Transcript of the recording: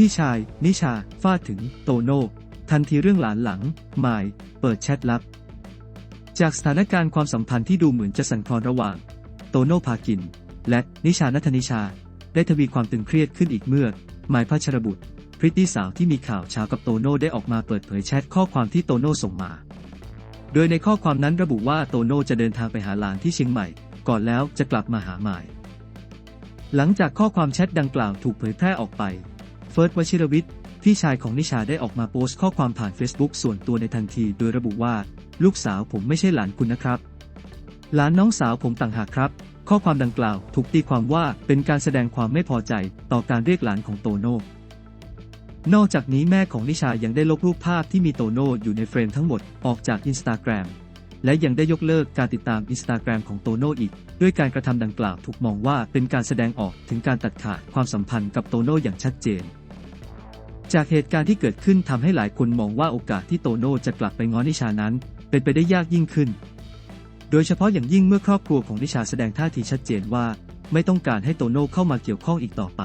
พี่ชาย นิชา ฟาดถึง โตโน่ ทันทีเรื่องหลานหลังมาย เปิดแชทลับ จากสถานการณ์ความสัมพันธ์ที่ดูเหมือนจะสั่นคลอนระหว่าง โตโน่พากิน และนิชานัทนิชา ได้ทวีความตึงเครียดขึ้นอีกเมื่อหมายพัชรบุตร พริตตี้สาวที่มีข่าวเช้ากับโตโน่ได้ออกมาเปิดเผยแชทข้อความที่โตโน่ส่งมา โดยในข้อความนั้นระบุว่าโตโน่จะเดินทางไปหาหลานที่เชียงใหม่ ก่อนแล้วจะกลับมาหาหมาย หลังจากข้อความแชทดังกล่าวถูกเผยแพร่ออกไป ฟิร์สวชิรวิทย์ พี่ชายของนิชาได้ออกมาโพสต์ข้อความผ่าน Facebook ส่วนตัวในทันที โดยระบุว่า ลูกสาวผมไม่ใช่หลานคุณนะครับ หลานน้องสาวผมต่างหากครับ ข้อความดังกล่าวถูกตีความว่าเป็นการแสดงความไม่พอใจต่อการเรียกหลานของโตโน่ นอกจากนี้แม่ของนิชายังได้ลบรูปภาพที่มีโตโน่อยู่ในเฟรมทั้งหมดออกจากอินสตาแกรมและยังได้ยกเลิกการติดตามอินสตาแกรมของโตโน่อีก ด้วยการกระทำดังกล่าวถูกมองว่าเป็นการแสดงออกถึงการตัดขาดความสัมพันธ์กับโตโน่อย่างชัดเจน จากเหตุการณ์ที่เกิดขึ้นทำให้หลายคนมองว่าโอกาสที่โตโน่จะกลับไปง้อนิชานั้น เป็นไปได้ยากยิ่งขึ้น โดยเฉพาะอย่างยิ่งเมื่อครอบครัวของนิชาแสดงท่าทีชัดเจนว่า ไม่ต้องการให้โตโน่เข้ามาเกี่ยวข้องอีกต่อไป